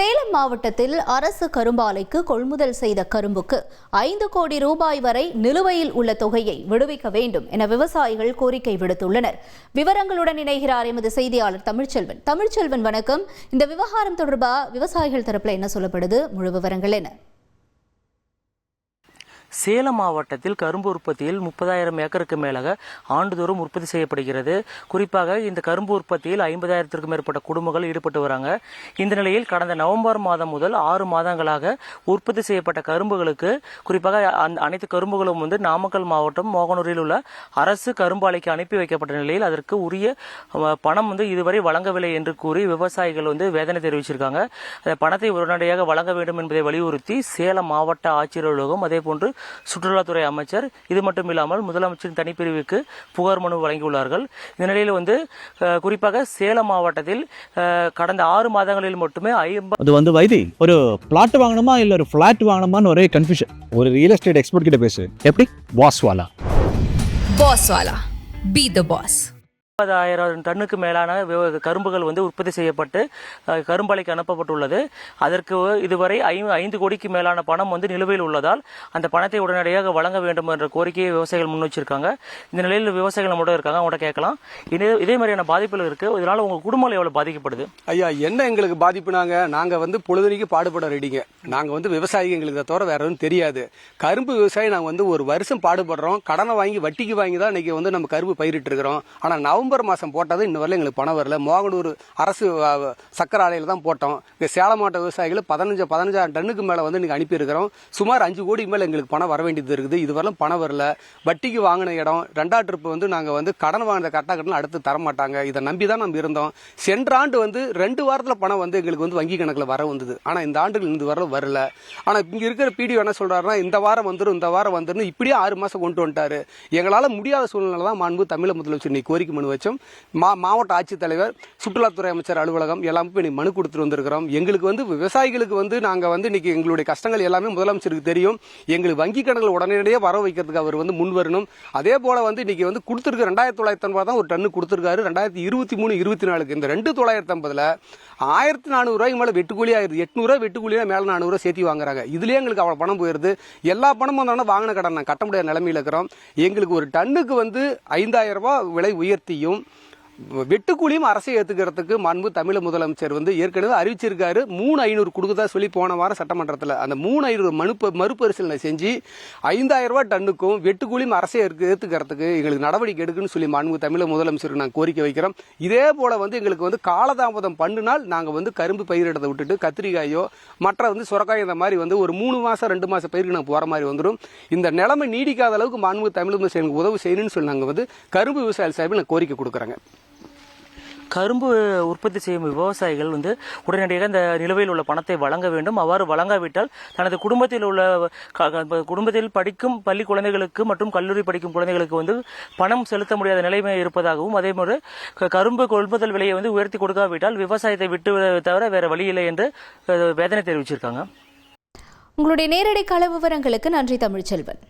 சேலம் மாவட்டத்தில் அரசு கரும்பாலைக்கு கொள்முதல் செய்த கரும்புக்கு ஐந்து கோடி ரூபாய் வரை நிலுவையில் உள்ள தொகையை விடுவிக்க வேண்டும் என விவசாயிகள் கோரிக்கை விடுத்துள்ளனர். விவரங்களுடன் இணைகிறார் எமது செய்தியாளர் தமிழ்ச்செல்வன். தமிழ்ச்செல்வன் வணக்கம். இந்த விவகாரம் தொடர்பாக விவசாயிகள் தரப்பில் என்ன சொல்லப்படுது? முழு விவரங்கள் என்ன? சேலம் மாவட்டத்தில் கரும்பு உற்பத்தியில் முப்பதாயிரம் ஏக்கருக்கு மேலாக ஆண்டுதோறும் உற்பத்தி செய்யப்படுகிறது. குறிப்பாக இந்த கரும்பு உற்பத்தியில் ஐம்பதாயிரத்திற்கும் மேற்பட்ட குடும்பங்கள் ஈடுபட்டு வராங்க. இந்த நிலையில் கடந்த நவம்பர் மாதம் முதல் ஆறு மாதங்களாக உற்பத்தி செய்யப்பட்ட கரும்புகளுக்கு குறிப்பாக அந்த அனைத்து கரும்புகளும் வந்து நாமக்கல் மாவட்டம் மோகனூரில் உள்ள அரசு கரும்பாலைக்கு அனுப்பி வைக்கப்பட்ட நிலையில் அதற்கு உரிய பணம் வந்து இதுவரை வழங்கவில்லை என்று கூறி விவசாயிகள் வந்து வேதனை தெரிவிச்சிருக்காங்க. பணத்தை உடனடியாக வழங்க வேண்டும் என்பதை வலியுறுத்தி சேலம் மாவட்ட ஆட்சியர் அலுவலகம் அதே போன்று சுற்றுலாத்துறை அமைச்சர். இது மட்டும் இல்லாமல் முதலமைச்சரின் தனிப்பிரிவுக்கு புகார் மனு வழங்கியுள்ளார்கள். இந்த நிலையில் வந்து குறிப்பாக சேலம் மாவட்டத்தில் கடந்த ஆறு மாதங்களில் மட்டுமே ஐம்பது அது வந்து வைத்தி ஒரு பிளாட் வாங்கணுமா இல்ல ஒரு ஃபிளாட் வாங்கணுமான்னு ஒரே கன்ஃபியூஷன் ஒரு ரியல் எஸ்டேட் எக்ஸ்பர்ட் கிட்ட பேசு. எப்படி? வாஸ்வாலா Boss Wala. Be the boss. முப்பதாயிரம் டன்னுக்கு மேலான விவ- கரும்புகள் வந்து உற்பத்தி செய்யப்பட்டு கரும்பாலைக்கு அனுப்பப்பட்டுள்ளது. அதற்கு இதுவரை ஐ- ஐந்து கோடிக்கு மேலான பணம் வந்து நிலுவையில் உள்ளதால் அந்த பணத்தை உடனடியாக வழங்க வேண்டும் என்ற கோரிக்கையை விவசாயிகள் முன் வச்சிருக்காங்க. இந்த நிலையில் விவசாயிகள் நம்மளோட இருக்காங்க அவங்கள்ட்ட கேட்கலாம். இதே இதே மாதிரியான பாதிப்புகள் இருக்கு. இதனால உங்க குடும்பம் எவ்வளவு பாதிக்கப்படுது? ஐயா என்ன எங்களுக்கு பாதிப்புனாங்க? நாங்க வந்து பொழுதுனைக்கு பாடுபட ரெடிங்க நாங்க வந்து விவசாயிகள் எங்களுக்கு இதை தவிர வேற எதுவும் தெரியாது. கரும்பு விவசாயி நாங்க வந்து ஒரு வருஷம் பாடுபடுறோம். கடனை வாங்கி வட்டிக்கு வாங்கி தான் இன்னைக்கு வந்து நம்ம கரும்பு பயிரிட்டு இருக்கிறோம். ஆனா நவம்பர் மாசம் போட்டது இன்ன வரல எங்களுக்கு பணம் வரல. மோகனூர் அரசு சக்கரை சக்கர தான் போட்டோம். இங்கே சேலம் மாவட்ட விவசாயிகள் பதினஞ்சு பதினஞ்சாயிரம் டன்னுக்கு மேலே வந்து நீங்கள் அனுப்பியிருக்கிறோம். சுமார் அஞ்சு கோடி மேலே எங்களுக்கு பணம் வர வேண்டியது இருக்குது. இதுவரையிலும் பணம் வரல. வட்டிக்கு வாங்கின இடம் ரெண்டாவது ட்ரிப் வந்து நாங்கள் வந்து கடன் வாங்கின கரெக்டாக கட்டணம் அடுத்து தர மாட்டாங்க. இதை நம்பி தான் நம்ம இருந்தோம். சென்ற ஆண்டு வந்து ரெண்டு வாரத்தில் பணம் வந்து எங்களுக்கு வந்து வங்கி கணக்கில் வர வந்தது. ஆனால் இந்த ஆண்டுகள் இந்த வாரம் வரல. ஆனால் இங்கே இருக்கிற பிடிஓ என்ன சொல்கிறாருன்னா இந்த வாரம் வந்துடும் இந்த வாரம் வந்துடும் இப்படியே ஆறு மாதம் கொண்டு வந்துட்டாரு. எங்களால் முடியாத சூழ்நிலை தான் மாண்பு தமிழக முதலமைச்சர் இன்னைக்கு கோரிக்கை மனு வச்சோம் மா மாவட்ட ஆட்சித்தலைவர் சுற்றுலாத்துறை அமைச்சர் அலுவலகம் எல்லாமே போய் மனு கொடுத்துட்டு வந்திருக்கிறோம். எங்களுக்கு வந்து விவசாயிகளுக்கு வந்து நாங்கள் வந்து இன்னைக்கு எங்களுடைய கஷ்டங்கள் எல்லாமே முதலமைச்சருக்கு தெரியும். எங்களுக்கு வங்கி கணக்குகள் உடனடியாக வர வைக்கிறதுக்கு அவர் வந்து முன் வரணும். அதே போல வந்து இன்னைக்கு வந்து கொடுத்துருக்க ரெண்டாயிரத்தி தொள்ளாயிரத்தி ஐம்பது தான் ஒரு டன்னு கொடுத்துருக்காரு. ரெண்டாயிரத்தி இருபத்தி மூணு இருபத்தி நாலுக்கு இந்த ரெண்டு தொள்ளாயிரத்தி ஐம்பதுல ஆயிரத்தி நானூறு மேலே வெட்டுக்கூலி ஆயிருது எட்நூறுவா வெட்டுக்கூலியாக மேலே நானூறு சேர்த்து வாங்குறாங்க. இதுலேயே எங்களுக்கு அவ்வளோ பணம் போயிருது. எல்லா பணமும் வந்தோன்னா வாங்கின கடன் நான் கட்ட முடியாத நிலைமையில் இருக்கிறோம். எங்களுக்கு ஒரு டன்னுக்கு வந்து ஐந்தாயிரம் ரூபாய் விலை உயர்த்தியும் un வெட்டுக்கூலியும் அரசை ஏற்றுக்கிறதுக்கு மாண்பு தமிழக முதலமைச்சர் வந்து ஏற்கனவே அறிவிச்சிருக்காரு. மூணு ஐநூறு கொடுக்குதா சொல்லி போன வாரம் சட்டமன்றத்தில் அந்த மூணு ஐநூறு மனு மறுபரிசீலனை செஞ்சு ஐந்தாயிரம் ரூபாய் டன்னுக்கும் வெட்டுக்கூலியும் அரசை ஏற்றுக்கிறதுக்கு எங்களுக்கு நடவடிக்கை எடுக்குன்னு சொல்லி மாண்பு தமிழக முதலமைச்சருக்கு நாங்கள் கோரிக்கை வைக்கிறோம். இதே போல வந்து எங்களுக்கு வந்து காலதாமதம் பண்ணினால் நாங்கள் வந்து கரும்பு பயிரிடத்தை விட்டுட்டு கத்திரிக்காயோ மற்ற வந்து சுரக்காய் இந்த மாதிரி வந்து ஒரு மூணு மாசம் ரெண்டு மாசம் பயிருக்கு நாங்கள் போற மாதிரி வந்துடும் இந்த நிலைமை நீடிக்காத அளவுக்கு மாண்பு தமிழக முதலமைச்சர் எங்களுக்கு உதவி செய்யணும்னு சொல்லி நாங்கள் வந்து கரும்பு விவசாய சார்பில் நான் கோரிக்கை கொடுக்குறேங்க. கரும்பு உற்பத்தி செய்யும் விவசாயிகள் வந்து உடனடியாக இந்த நிலுவையில் உள்ள பணத்தை வழங்க வேண்டும். அவ்வாறு வழங்காவிட்டால் தனது குடும்பத்தில் உள்ள க- குடும்பத்தில் படிக்கும் பள்ளி குழந்தைகளுக்கு மற்றும் கல்லூரி படிக்கும் குழந்தைகளுக்கு வந்து பணம் செலுத்த முடியாத நிலைமை இருப்பதாகவும் அதே மாதிரி க- கரும்பு கொள்முதல் விலையை வந்து உயர்த்தி கொடுக்காவிட்டால் விவசாயத்தை விட்டு தவிர வேற வழி இல்லை என்று வேதனை தெரிவிச்சிருக்காங்க. உங்களுடைய நேரடி கள விவரங்களுக்கு நன்றி தமிழ்ச்செல்வன்.